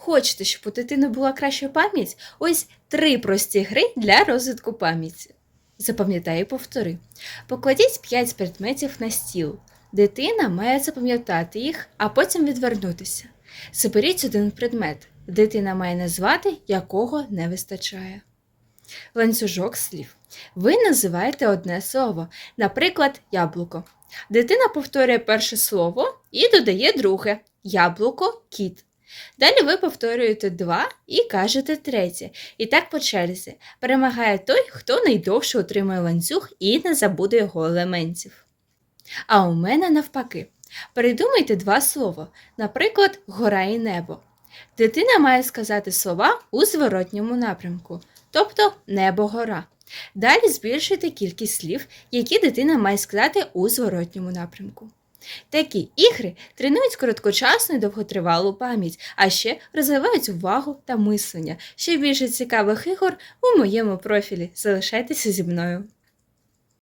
Хочете, щоб у дитини була краща пам'ять? Ось три прості гри для розвитку пам'яті. Запам'ятай і повтори. Покладіть 5 предметів на стіл. Дитина має запам'ятати їх, а потім відвернутися. Заберіть один предмет. Дитина має назвати, якого не вистачає. Ланцюжок слів. Ви називаєте одне слово, наприклад, яблуко. Дитина повторює перше слово і додає друге яблуко, кіт. Далі ви повторюєте два і кажете третє. І так по черзі. Перемагає той, хто найдовше отримує ланцюг і не забуде його елементів. А у мене навпаки. Придумайте два слова, наприклад, гора і небо. Дитина має сказати слова у зворотньому напрямку, тобто небо-гора. Далі збільшуйте кількість слів, які дитина має сказати у зворотньому напрямку. Такі ігри тренують короткочасну і довготривалу пам'ять, а ще розвивають увагу та мислення. Ще більше цікавих ігор у моєму профілі. Залишайтеся зі мною.